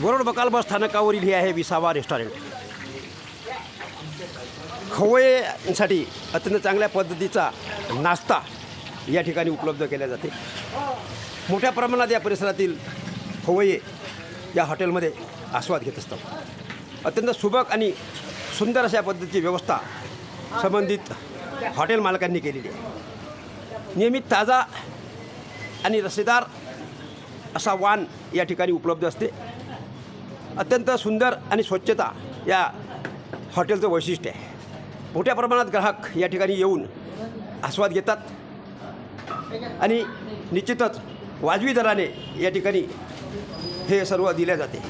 वरोड बकाल बस स्थानकावरील हे आहे विसावा रेस्टॉरंट. खवय्यांसाठी अत्यंत चांगल्या पद्धतीचा नाश्ता या ठिकाणी उपलब्ध केला जाते. मोठ्या प्रमाणात या परिसरातील खवये या हॉटेलमध्ये आस्वाद घेत असतात. अत्यंत सुबक आणि सुंदर अशा पद्धतीची व्यवस्था संबंधित हॉटेल मालकांनी केलेली आहे. नियमित ताजा आणि रसेदार असा वाण या ठिकाणी उपलब्ध असते. अत्यंत सुंदर आणि स्वच्छता या हॉटेलचं वैशिष्ट्य आहे. मोठ्या प्रमाणात ग्राहक या ठिकाणी येऊन आस्वाद घेतात आणि निश्चितच वाजवी दराने या ठिकाणी हे सर्व दिले जाते.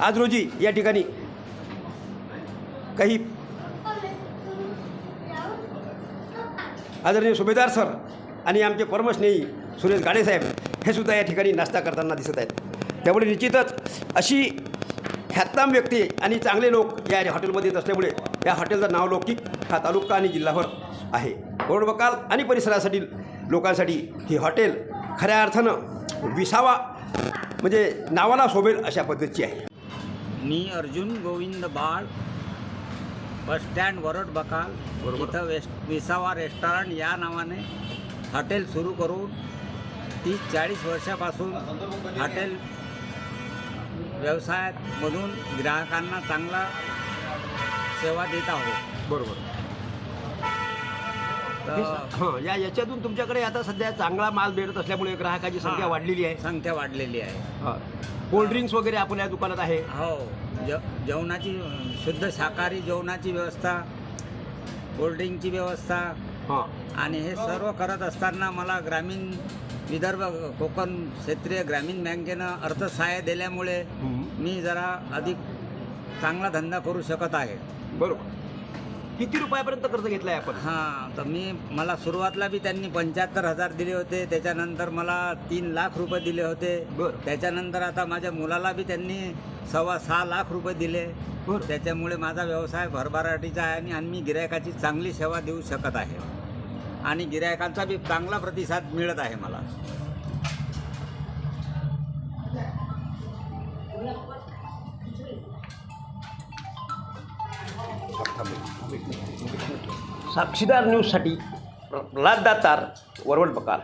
आज रोजी या ठिकाणी काही आदरणीय सुभेदार सर आणि आमचे परमस्नेही सुरेश गाडेसाहेब हे सुद्धा या ठिकाणी नाश्ता करताना दिसत आहेत. त्यामुळे निश्चितच अशी ख्यातनाम व्यक्ती आणि चांगले लोक या हॉटेलमध्ये येत असल्यामुळे या हॉटेलचं नाव लौकिक हा तालुका आणि जिल्हाभर आहे बकाल आणि परिसरासाठी लोकांसाठी ही हॉटेल खऱ्या अर्थानं विसावा म्हणजे नावाला शोभेल अशा पद्धतीची आहे मी अर्जुन गोविंद बाळ बसस्टँड वरोड बकाल. इथं वेस्ट विसावा रेस्टॉरंट या नावाने हॉटेल सुरू करून तीस चाळीस वर्षापासून हॉटेल व्यवसायामधून ग्राहकांना चांगला सेवा देत आहोत. बरोबर. तर हां या याच्यातून तुमच्याकडे आता सध्या चांगला माल भेटत असल्यामुळे ग्राहकाची संख्या हां. वाढलेली आहे. संख्या वाढलेली आहे. हां. कोल्ड्रिंक्स वगैरे आपल्या दुकानात आहे. हो जे जेवणाची शुद्ध शाकाहारी जेवणाची व्यवस्था कोल्ड्रिंकची व्यवस्था हां. आणि हे सर्व करत असताना मला ग्रामीण विदर्भ कोकण क्षेत्रीय ग्रामीण बँकेनं अर्थसहाय्य दिल्यामुळे मी जरा अधिक चांगला धंदा करू शकत आहे. बरोबर. किती रुपयापर्यंत कर्ज घेतलाय आपण? हां तर मी मला सुरुवातला बी त्यांनी पंच्याहत्तर हजार दिले होते त्याच्यानंतर मला तीन लाख रुपये दिले होते. बरं. त्याच्यानंतर आता माझ्या मुलाला बी त्यांनी सव्वा सहा लाख रुपये दिले. त्याच्यामुळे माझा व्यवसाय भरभराटीचा आहे आणि आणि मी गिरायकाची चांगली सेवा देऊ शकत आहे. आणि गिरायकांचा बी चांगला प्रतिसाद मिळत आहे मला. साक्षीदार न्यूजसाठी प्रल्हाद दातार वरवड बकाल.